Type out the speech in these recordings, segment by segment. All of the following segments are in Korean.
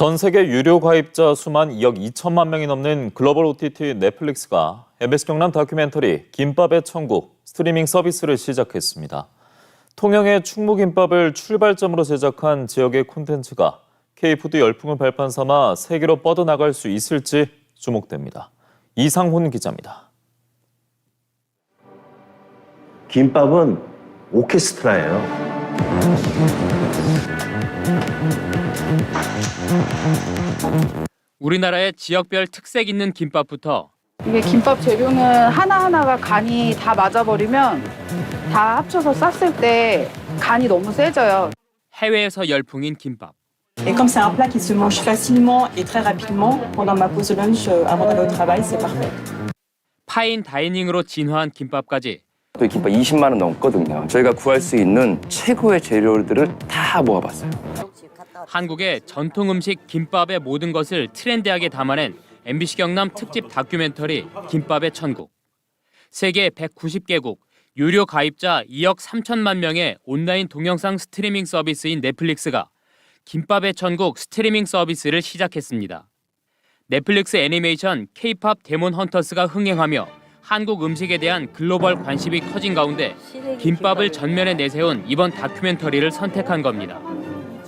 전 세계 유료 가입자 수만 2억 2천만 명이 넘는 글로벌 OTT 넷플릭스가 MBC 경남 다큐멘터리 김밥의 천국 스트리밍 서비스를 시작했습니다. 통영의 충무김밥을 출발점으로 제작한 지역의 콘텐츠가 K푸드 열풍을 발판 삼아 세계로 뻗어나갈 수 있을지 주목됩니다. 이상훈 기자입니다. 김밥은 오케스트라예요. 우리나라의 지역별 특색 있는 김밥부터 이게 김밥 재료는 하나하나가 간이 다 맞아버리면 다 합쳐서 쌌을 때 간이 너무 세져요. 해외에서 열풍인 김밥. Et comme c'est un plat qui se mange facilement et très rapidement, pendant ma pause lunch euh, avant d'aller au travail, c'est parfait. 파인 다이닝으로 진화한 김밥까지 또이 김밥 20만 원 넘거든요. 저희가 구할 수 있는 최고의 재료들을 다 모아봤어요. 한국의 전통 음식 김밥의 모든 것을 트렌디하게 담아낸 MBC 경남 특집 다큐멘터리 김밥의 천국. 세계 190개국 유료 가입자 2억 3천만 명의 온라인 동영상 스트리밍 서비스인 넷플릭스가 김밥의 천국 스트리밍 서비스를 시작했습니다. 넷플릭스 애니메이션 K-팝 데몬 헌터스가 흥행하며 한국 음식에 대한 글로벌 관심이 커진 가운데 김밥을 전면에 내세운 이번 다큐멘터리를 선택한 겁니다.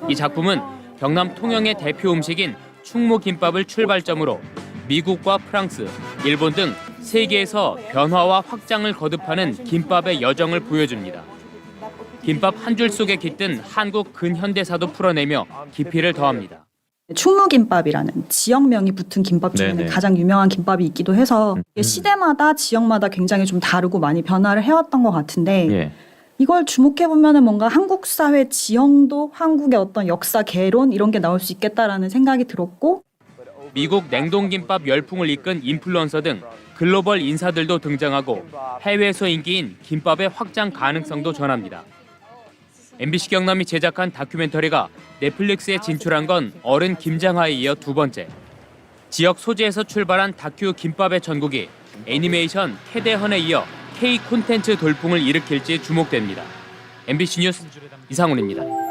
이 작품은 경남 통영의 대표 음식인 충무 김밥을 출발점으로 미국과 프랑스, 일본 등 세계에서 변화와 확장을 거듭하는 김밥의 여정을 보여줍니다. 김밥 한 줄 속에 깃든 한국 근현대사도 풀어내며 깊이를 더합니다. 충무김밥이라는 지역명이 붙은 김밥 중에는 네네. 가장 유명한 김밥이 있기도 해서 이게 시대마다 지역마다 굉장히 좀 다르고 많이 변화를 해왔던 것 같은데 예. 이걸 주목해 보면은 뭔가 한국 사회 지형도 한국의 어떤 역사 개론 이런 게 나올 수 있겠다라는 생각이 들었고 미국 냉동김밥 열풍을 이끈 인플루언서 등 글로벌 인사들도 등장하고 해외에서 인기인 김밥의 확장 가능성도 전합니다. MBC 경남이 제작한 다큐멘터리가 넷플릭스에 진출한 건 어른 김장하에 이어 두 번째. 지역 소재에서 출발한 다큐 김밥의 천국이 애니메이션 캐대헌에 이어 K 콘텐츠 돌풍을 일으킬지 주목됩니다. MBC 뉴스 이상훈입니다.